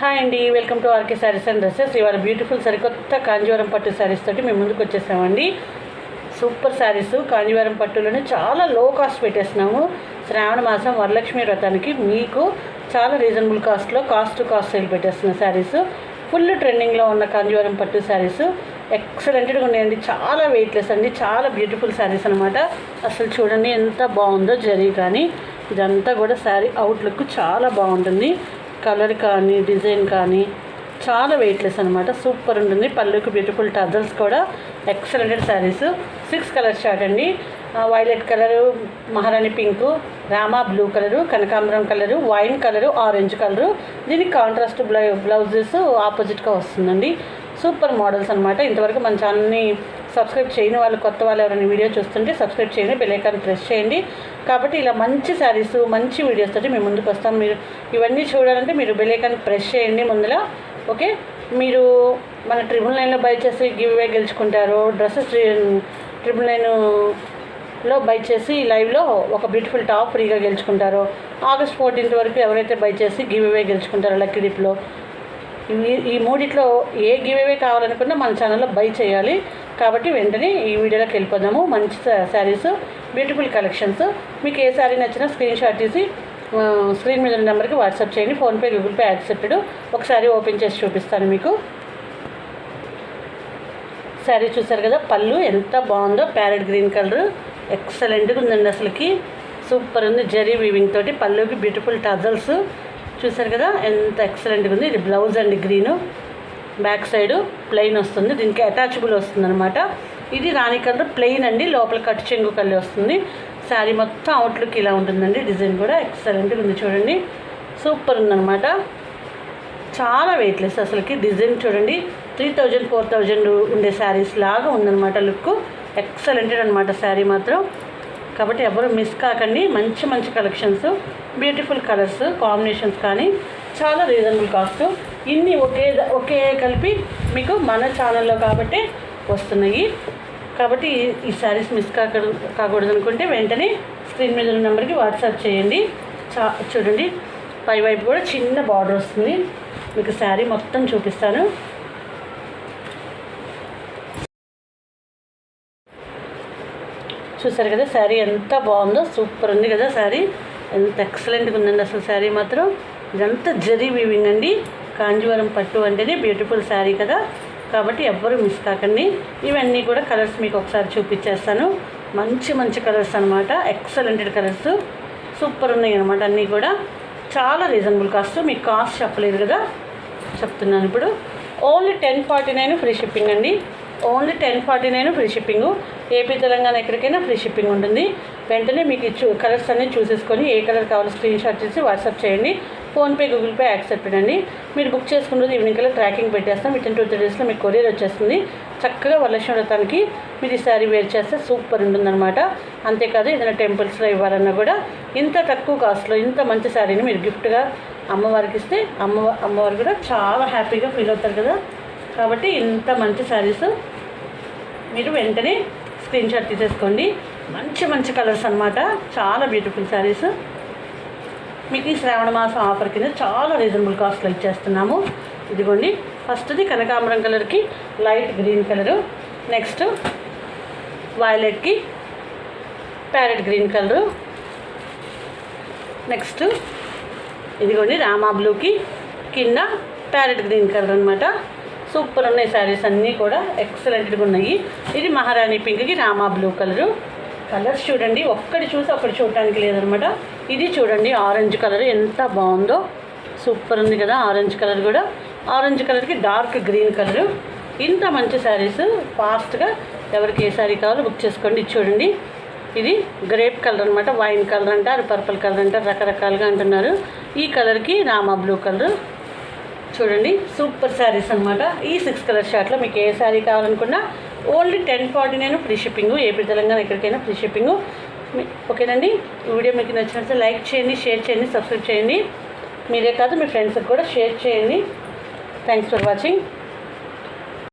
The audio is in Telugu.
హాయ్ అండి welcome to RK sarees and dresses ఇవాళ బ్యూటిఫుల్ సరికొత్త కాంజీవరం పట్టు శారీస్ తోటి మేము ముందుకు వచ్చేసామండి. సూపర్ శారీస్ కాంజీవరం పట్టులోనే చాలా లో కాస్ట్ పెట్టేస్తున్నాము శ్రావణ మాసం వరలక్ష్మి వ్రతానికి మీకు చాలా రీజనబుల్ కాస్ట్లో కాస్ట్ కాస్ట్ సేల్ పెట్టేస్తున్న శారీస్ ఫుల్ ట్రెండింగ్లో ఉన్న కాంజీవరం పట్టు శారీస్ ఎక్సలెంట్గా ఉన్నాయండి. చాలా వెయిట్లెస్ అండి. చాలా బ్యూటిఫుల్ శారీస్ అనమాట అసలు చూడండి ఎంత బాగుందో జరీ కానీ ఇదంతా కూడా శారీ అవుట్లుక్ చాలా బాగుంటుంది. కలర్ కానీ డిజైన్ కానీ చాలా వెయిట్లెస్ అనమాట సూపర్ ఉంటుంది. పళ్ళుకి బ్యూటిఫుల్ టజల్స్ కూడా. ఎక్సలెంటెడ్ శారీస్ సిక్స్ కలర్స్ షార్ట్ అండి. వైలెట్ కలరు మహారాణి పింకు రామా బ్లూ కలరు కనకాంబరం colour wine colour orange colour దీనికి కాంట్రాస్ట్ బ్లౌ బ్లౌజెస్ ఆపోజిట్గా వస్తుందండి. సూపర్ మోడల్స్ అనమాట ఇంతవరకు మన ఛానల్ని సబ్స్క్రైబ్ చేయని వాళ్ళు కొత్త వాళ్ళు ఎవరైనా వీడియో చూస్తుంటే సబ్స్క్రైబ్ చేయండి బెలైకాన్ ప్రెస్ చేయండి. కాబట్టి ఇలా మంచి శారీస్ మంచి వీడియోస్ తోటి మేము ముందుకు వస్తాం. మీరు ఇవన్నీ చూడాలంటే మీరు బెలైకాన్ ప్రెస్ చేయండి ముందులో ఓకే? మీరు మన ట్రిపుల్ నైన్లో బై చేసి గివ్ అవే గెలుచుకుంటారు డ్రెస్సెస్ ట్రిపుల్ నైన్లో బై చేసి లైవ్లో ఒక బ్యూటిఫుల్ టాప్ ఫ్రీగా గెలుచుకుంటారో ఆగస్ట్ ఫోర్టీన్త్ వరకు ఎవరైతే బై చేసి గివ్ అవే గెలుచుకుంటారో లక్కీ డిప్లో ఈ- మూడిట్లో ఏ గివ్ కావాలనుకున్నా మన ఛానల్లో బై చేయాలి. కాబట్టి వెంటనే ఈ వీడియోలోకి వెళ్ళిపోదాము. మంచి శారీస్ బ్యూటిఫుల్ కలెక్షన్స్. మీకు ఏ శారీ నచ్చినా స్క్రీన్ షాట్ తీసి స్క్రీన్ మీద నెంబర్కి వాట్సాప్ చేయండి. PhonePe Google Pay accepted. ఒకసారి ఓపెన్ చేసి చూపిస్తాను మీకు. శారీ చూసారు కదా? పళ్ళు ఎంత బాగుందో. Parrot green colour. ఎక్సలెంట్గా ఉందండి అసలుకి. సూపర్ ఉంది. జరీ వీవింగ్ తోటి పళ్ళుకి బ్యూటిఫుల్ టజల్స్. చూసారు కదా? ఎంత ఎక్సలెంట్గా ఉంది. ఇది బ్లౌజ్ అండి గ్రీను బ్యాక్ సైడ్ ప్లెయిన్ వస్తుంది. దీనికి అటాచబుల్ వస్తుంది అనమాట ఇది రాణి కలర్ ప్లెయిన్ అండి. లోపల కట్ చెంగు కళ్ళి వస్తుంది. శారీ మొత్తం అవుట్లుక్ ఇలా ఉంటుందండి. డిజైన్ కూడా ఎక్సలెంట్గా ఉంది చూడండి. సూపర్ ఉందన్నమాట. చాలా వెయిట్లెస్ అసలుకి. డిజైన్ చూడండి. త్రీ థౌజండ్ ఫోర్ థౌజండ్ ఉండే శారీస్ లాగా ఉందన్నమాట లుక్ ఎక్సలెంటెడ్ అనమాట శారీ మాత్రం. కాబట్టి ఎవరు మిస్ కాకండి. మంచి మంచి కలెక్షన్స్ బ్యూటిఫుల్ కలర్స్ కాంబినేషన్స్ కానీ చాలా రీజనబుల్ కాస్ట్ ఇన్ని ఒకే ఒకే కలిపి మీకు మన ఛానల్లో కాబట్టి వస్తున్నాయి. కాబట్టి ఈ- శారీస్ మిస్ కాక కాకూడదు అనుకుంటే వెంటనే స్క్రీన్ మీద ఉన్న నెంబర్కి వాట్సాప్ చేయండి. చా చూడండి. పై వైపు కూడా చిన్న బార్డర్ వస్తుంది. మీకు శారీ మొత్తం చూపిస్తాను. చూసారు కదా శారీ ఎంత బాగుందో సూపర్ ఉంది కదా శారీ. ఎంత ఎక్సలెంట్గా ఉందండి అసలు శారీ మాత్రం. ఇదంతా జరీ వీవింగ్ అండి. కాంజీవరం పట్టు అంటేనే బ్యూటిఫుల్ శారీ కదా. కాబట్టి ఎవ్వరూ మిస్ కాకండి. ఇవన్నీ కూడా కలర్స్ మీకు ఒకసారి చూపించేస్తాను. మంచి మంచి కలర్స్ అనమాట ఎక్సలెంటెడ్ కలర్స్ సూపర్ ఉన్నాయి అనమాట అన్నీ కూడా. చాలా రీజనబుల్ కాస్ట్ మీకు కాస్ట్ చెప్పలేదు కదా. చెప్తున్నాను ఇప్పుడు. Only ten forty nine free shipping అండి. Only ten forty nine free shipping AP Telangana ఎక్కడికైనా ఫ్రీ షిప్పింగ్ ఉంటుంది. వెంటనే మీకు చూ కలర్స్ అన్నీ చూసేసుకొని ఏ కలర్ కావాలో స్క్రీన్ షాట్ చేసి వాట్సాప్ చేయండి. ఫోన్పే గూగుల్ పే యాక్సెప్టెడ్ అండి మీరు బుక్ చేసుకున్న రోజు ఈవినింగ్ కల్లా ట్రాకింగ్ పెట్టేస్తాం. విత్ ఇన్ టూ త్రీ డేస్లో మీకు కొరియర్ వచ్చేస్తుంది. చక్కగా వరలక్ష్మి వ్రతానికి మీరు ఈ శారీ వేర్ చేస్తే సూపర్ ఉంటుందన్నమాట. అంతేకాదు ఏదైనా టెంపుల్స్లో ఇవ్వాలన్నా కూడా ఇంత తక్కువ కాస్ట్లో ఇంత మంచి శారీని మీరు గిఫ్ట్గా అమ్మవారికి ఇస్తే అమ్మ అమ్మవారు కూడా చాలా హ్యాపీగా ఫీల్ అవుతారు కదా. కాబట్టి ఇంత మంచి శారీస్ మీరు వెంటనే స్క్రీన్ షాట్ తీసేసుకోండి. మంచి మంచి కలర్స్ అన్నమాట. చాలా బ్యూటిఫుల్ శారీస్ మీకు ఈ శ్రావణ మాసం ఆఫర్ కింద చాలా రీజనబుల్ కాస్ట్లో ఇచ్చేస్తున్నాము. ఇదిగోండి. ఫస్ట్ది కనకాంబరం కలర్కి లైట్ గ్రీన్ కలరు నెక్స్ట్ వైలెట్కి ప్యారెట్ గ్రీన్ కలరు నెక్స్ట్ ఇదిగోండి రామా బ్లూకి కింద ప్యారెట్ గ్రీన్ కలర్ అనమాట సూపర్ ఉన్నాయి శారీస్ అన్నీ కూడా. ఎక్సలెంట్గా ఉన్నాయి. ఇది మహారాణి పింక్కి రామా బ్లూ కలరు. కలర్స్ చూడండి. ఒక్కటి చూసి ఒకటి చూడటానికి లేదనమాట. ఇది చూడండి ఆరెంజ్ కలర్. ఎంత బాగుందో. సూపర్ ఉంది కదా ఆరెంజ్ కలర్ కూడా. ఆరెంజ్ కలర్కి డార్క్ గ్రీన్ కలరు. ఇంత మంచి శారీస్. ఫాస్ట్గా ఎవరికి ఏ శారీ కావాలో బుక్ చేసుకోండి. చూడండి. ఇది గ్రేప్ కలర్ అనమాట వైన్ కలర్ అంటారు పర్పుల్ కలర్ అంటారు రకరకాలుగా అంటున్నారు. ఈ కలర్కి రామా బ్లూ కలర్. చూడండి సూపర్ శారీస్ అనమాట ఈ సిక్స్ కలర్ షార్ట్లో మీకు ఏ శారీ కావాలనుకున్నా only ten forty nine free shipping AP Telangana ఎక్కడికైనా ఫ్రీ షిప్పింగ్. ఓకేనండి? ఈ వీడియో మీకు నచ్చినట్లయితే లైక్ చేయండి షేర్ చేయండి సబ్స్క్రైబ్ చేయండి. మీరే కాదు మీ ఫ్రెండ్స్కి కూడా షేర్ చేయండి. Thanks for watching.